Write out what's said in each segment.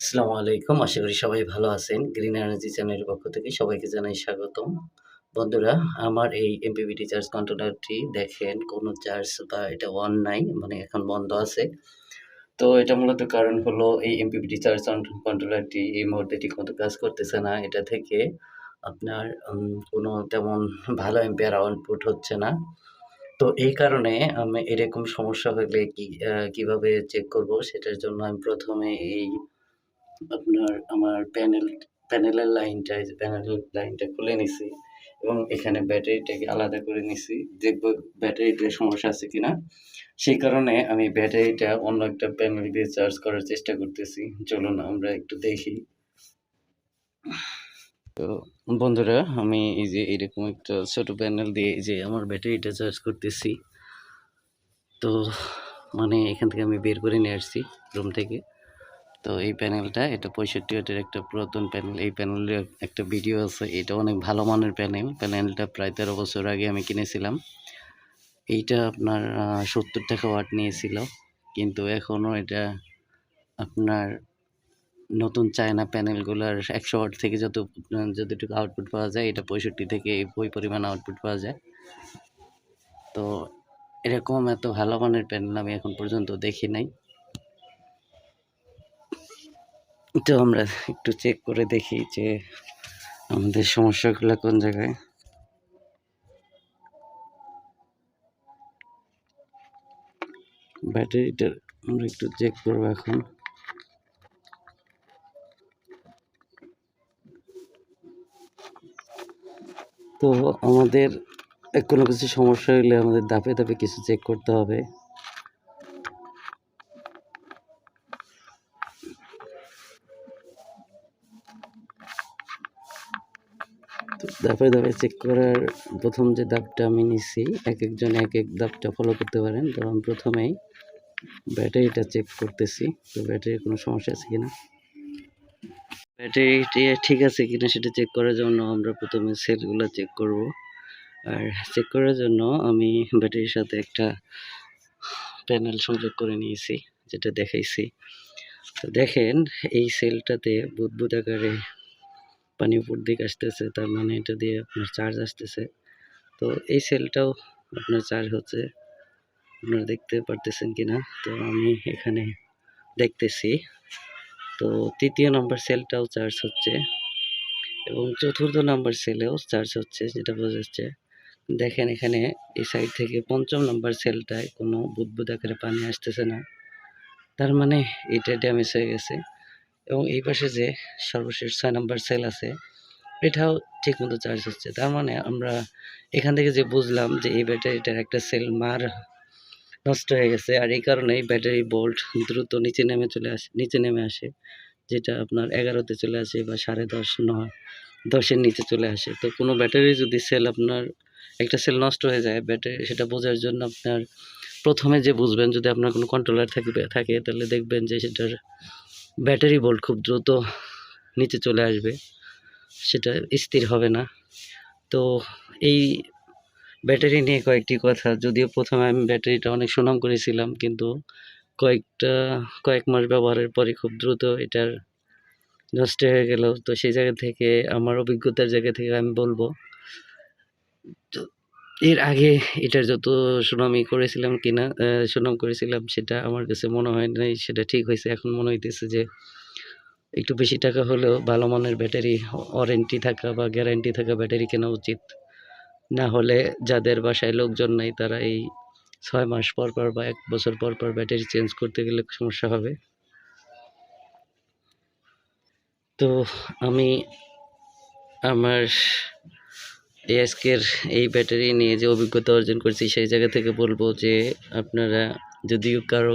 আসসালামু আলাইকুম। আশা করি সবাই ভালো আছেন। গ্রিন এনার্জি চ্যানেলের পক্ষ থেকে সবাইকে জানাই স্বাগতম। বন্ধুরা, আমার এই MPPT চার্জ কন্ট্রোলারটি দেখেন কোনো চার্জ বা এটা অন নাই, মানে এখন বন্ধ আছে। তো এটা মূলত কারণ হলো এই MPPT চার্জ কন কন্ট্রোলারটি এই মুহূর্তে ঠিকমতো কাজ করতেছে না। এটা থেকে আপনার কোনো তেমন ভালো অ্যাম্পিয়ার আউটপুট হচ্ছে না। তো এই কারণে আমি এরকম সমস্যা হলে কি কীভাবে চেক করব সেটার জন্য আমি প্রথমে এই আপনার আমার প্যানেল প্যানেলের লাইনটা এই যে প্যানেলের লাইনটা খুলে নিছি এবং এখানে ব্যাটারিটাকে আলাদা করে নিছি। দেখব ব্যাটারিটার সমস্যা আছে কিনা। সেই কারণে আমি ব্যাটারিটা অন্য একটা প্যানেল দিয়ে চার্জ করার চেষ্টা করতেছি। চলুন আমরা একটু দেখি। তো বন্ধুরা, আমি এই যে এরকম একটা ছোট প্যানেল দিয়ে যে আমার ব্যাটারিটা চার্জ করতেছি। তো মানে এখান থেকে আমি বের করে নিয়ে আসছি রুম থেকে। তো এই প্যানেলটা, এটা ৬৫ ওয়াটের একটা পুরাতন প্যানেল। এই প্যানেলের একটা ভিডিও আছে। এটা অনেক ভালো মানের প্যানেল। প্যানেলটা প্রায় ১৩ বছর আগে আমি কিনেছিলাম। এইটা আপনার সত্তর টাকা ওয়াট নিয়েছিল। কিন্তু এখনও এটা আপনার নতুন চায়না প্যানেলগুলার ১০০ ওয়াট থেকে যত যতটুকু আউটপুট পাওয়া যায়, এটা ৬৫ থেকে ওই পরিমাণ আউটপুট পাওয়া যায়। তো এরকম এত ভালো মানের প্যানেল আমি এখন পর্যন্ত দেখি নাই। তো আমরা একটু চেক করে দেখি যে আমাদের সমস্যাগুলো কোন জায়গায়। ব্যাটারিটা আমরা একটু চেক করব এখন। তো আমাদের কোনো কিছু সমস্যা হলে আমাদের ধাপে, ধাপে কিছু চেক করতে হবে। ধাপে, ধাপে চেক করার প্রথম যে ধাপটা আমি নিছি, এক একজন এক এক ধাপটা ফলো করতে পারেন। তো আমি ১ম এই ব্যাটারিটা চেক করতেছি। তো ব্যাটারির কোনো সমস্যা আছে কিনা। ব্যাটারিটি ঠিক আছে কিনা সেটা চেক করার জন্য আমরা প্রথমে সেলগুলো চেক করব। আর চেক করার জন্য আমি ব্যাটারির সাথে একটা প্যানেল সংযোগ করে নিয়েছি, যেটা দেখাইছি। তো দেখেন এই সেলটাতে বুদবুদ আকারে পানি উপর দিকে আসতেছে। তার মানে এটা দিয়ে আপনার চার্জ আসতেছে। তো এই সেলটাও আপনার চার্জ হচ্ছে। আপনারা দেখতে পারতেছেন কিনা। তো আমি এখানে দেখতেছি। তো ৩য় নাম্বার সেলটাও চার্জ হচ্ছে এবং চতুর্থ নাম্বার সেলেও চার্জ হচ্ছে, যেটা বোঝা যাচ্ছে। দেখেন এখানে এই সাইড থেকে পঞ্চম নাম্বার সেলটায় কোনো বুদবুদ আকারে পানি আসতেছে না। তার মানে এটা ড্যামেজ হয়ে গেছে এবং এই পাশে যে সর্বশেষ ছয় নাম্বার সেল আছে, এটাও ঠিকমতো চার্জ হচ্ছে। তার মানে আমরা এখান থেকে যে বুঝলাম যে এই ব্যাটারিটার একটা সেল মার নষ্ট হয়ে গেছে। আর এই কারণেই ব্যাটারি ভোল্ট দ্রুত নিচে নেমে চলে আসে, নিচে নেমে আসে। যেটা আপনার এগারোতে চলে আসে বা ১০.৫ ৯ ১০ দশের নিচে চলে আসে। তো কোনো ব্যাটারি যদি সেল আপনার একটা সেল নষ্ট হয়ে যায়, ব্যাটারি, সেটা বোঝার জন্য আপনার প্রথমে যে বুঝবেন, যদি আপনার কোনো কন্ট্রোলার থাকবে, থাকে, তাহলে দেখবেন যে সেটার ব্যাটারি বোল্ট খুব দ্রুত নিচে চলে আসবে। সেটা স্থির হবে না। তো এই ব্যাটারি নিয়ে কয়েকটি কথা, যদিও প্রথমে আমি ব্যাটারিটা অনেক সুনাম করেছিলাম, কিন্তু কয়েকটা, কয়েক মাস ব্যবহারের পরে খুব দ্রুত এটার নষ্ট হয়ে গেল। তো সেই জায়গা থেকে, আমার অভিজ্ঞতার জায়গা থেকে আমি বলব, তো এর আগে এটার যত সুনামি করেছিলাম কিনা সুনাম করেছিলাম সেটা আমার কাছে মনে হয় নাই সেটা ঠিক হয়েছে এখন মনে হইতেছে যে একটু বেশি টাকা হলেও ভালো মানের ব্যাটারি ওয়ারেন্টি থাকা বা গ্যারান্টি থাকা ব্যাটারি কেনা উচিত। না হলে যাদের বাসায় লোকজন নাই তারা এই ছয় মাস পর, পর বা এক বছর পর, পর ব্যাটারি চেঞ্জ করতে গেলে সমস্যা হবে। তো আমি আমার এই এই ব্যাটারি নিয়ে যে অভিজ্ঞতা অর্জন করছি, সেই জায়গা থেকে বলব যে আপনারা যদিও কারও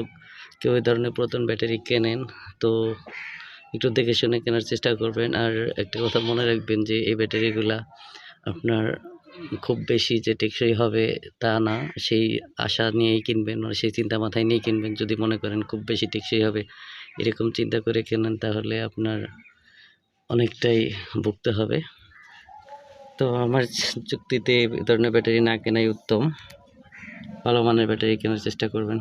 কেউ এই ধরনের প্রথম ব্যাটারি কেনেন, তো একটু দেখে শুনে কেনার চেষ্টা করবেন। আর একটা কথা মনে রাখবেন যে এই ব্যাটারিগুলা আপনার খুব বেশি যে টেকসই হবে তা না। সেই আশা নিয়েই কিনবেন মানে সেই চিন্তা মাথায় নিয়েই কিনবেন। যদি মনে করেন খুব বেশি টেকসই হবে, এরকম চিন্তা করে কেনেন, তাহলে আপনার অনেকটাই ভুগতে হবে। তো আমার চুক্তিতে এ ধরনের ব্যাটারি না কেনাই উত্তম। ভালো মানের ব্যাটারি কেনার চেষ্টা করবেন।